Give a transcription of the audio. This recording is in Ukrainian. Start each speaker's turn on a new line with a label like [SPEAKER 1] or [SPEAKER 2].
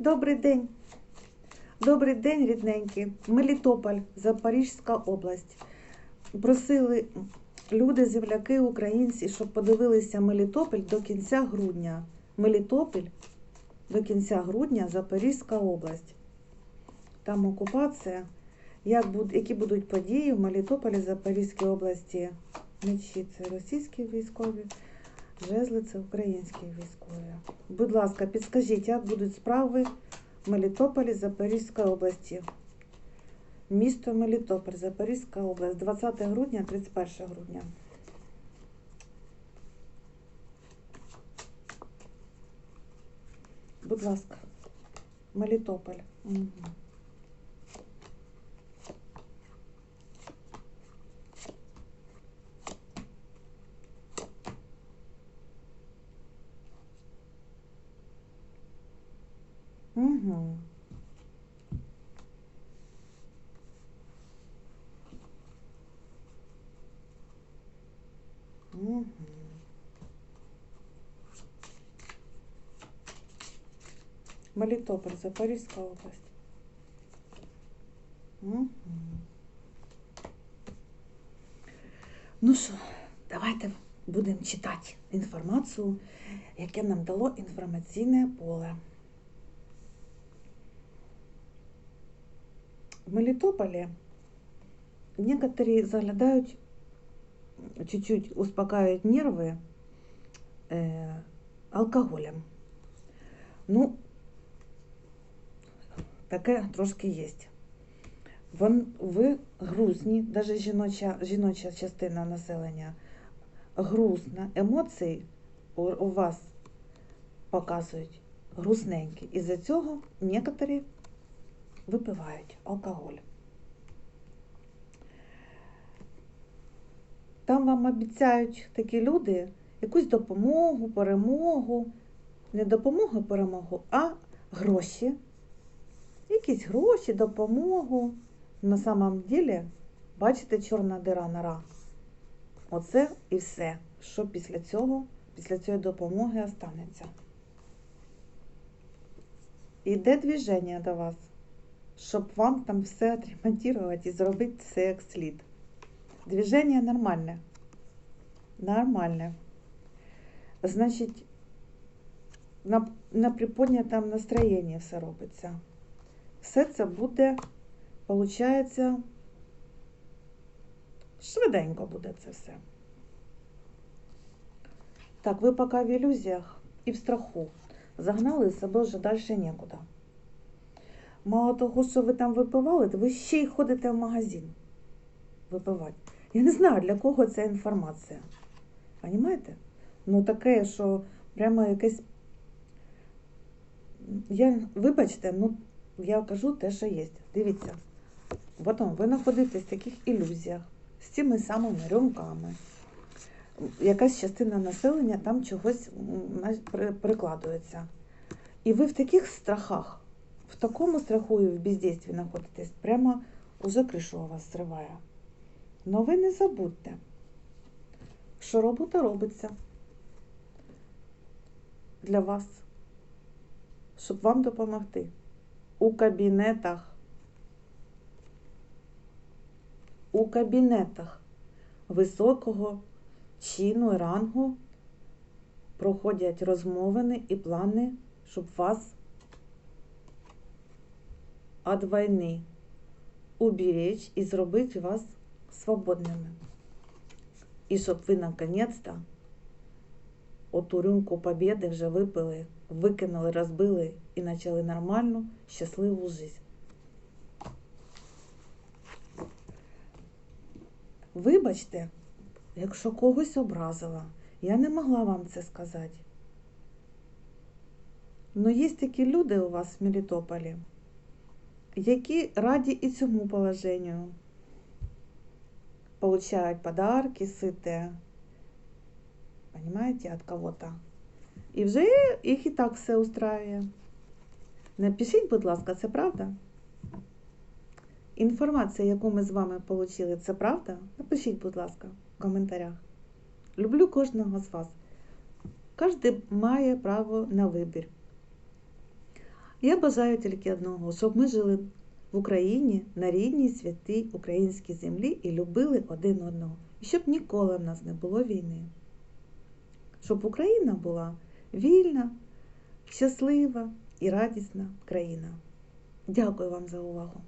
[SPEAKER 1] Добрий день. Добрий день, рідненькі. Мелітополь, Запорізька область. Просили люди, земляки, українці, щоб подивилися Мелітополь до кінця грудня. Мелітополь до кінця грудня, Запорізька область. Там окупація. Як буд, які будуть події в Мелітополі, Запорізькій області? Мечі це російські військові, жезли це українські військові. Будь ласка, підскажіть, як будуть справи в Мелітополі, Запорізької області? Місто Мелітополь, Запорізька область, 20 грудня, 31 грудня. Будь ласка, Мелітополь. Угу. Угу. Угу. Мелітополь, Запорізька область. Угу. Ну що, давайте будемо читати інформацію, яке нам дало інформаційне поле. В Мелитополе некоторые заглядают, чуть-чуть успокаивают нервы э, алкоголем. Ну, таке трошки є. Вон, ви грустні, навіть жіноча, жіноча частина населення грустна, емоції у, у вас показують грустненькі. Із-за цього некоторі випивають алкоголь. Там вам обіцяють такі люди якусь допомогу, перемогу, не допомогу, перемогу, а гроші. Якісь гроші, допомогу. На самом ділі, бачите, чорна дира нора. Оце і все, що після цього, після цієї допомоги останеться. Іде движення до вас щоб вам там все отремонтувати і зробити все як слід. Движення нормальне. Нормальне. Значить, на, на приподнятому настроєнні все робиться. Все це буде, виходить, швиденько буде це все. Так, ви поки в ілюзіях і в страху. Загнали себе вже далі нікуди. Мало того, що ви там випивали, то ви ще й ходите в магазин випивати. Я не знаю, для кого ця інформація. Понімаєте? Ну таке, що прямо якесь. Я, Вибачте, ну я кажу те, що є. Дивіться. Потім ви знаходитесь в таких ілюзіях з цими самими рюмками. Якась частина населення там чогось прикладується. І ви в таких страхах в такому страху і в бездействі знаходитесь, прямо уже кришу у вас зриває. Но ви не забудьте, що робота робиться для вас, щоб вам допомогти у кабінетах. У кабінетах високого чину і рангу проходять розмовини і плани, щоб вас від війни уберечь і зробити вас свободними. І щоб ви наконец-то оту рюмку побєди вже випили, викинули, розбили і почали нормальну, щасливу життя. Вибачте, якщо когось образила, я не могла вам це сказати. Ну, є такі люди у вас в Мелітополі які раді і цьому положенню получають подарки, сите, понимаете, от кого-то. І вже їх і так все устраює. Напишіть, будь ласка, це правда? Інформація, яку ми з вами отримали, це правда? Напишіть, будь ласка, в коментарях. Люблю кожного з вас. Кожен має право на вибір. Я бажаю тільки одного, щоб ми жили в Україні на рідній святій українській землі і любили один одного. І щоб ніколи в нас не було війни. Щоб Україна була вільна, щаслива і радісна країна. Дякую вам за увагу!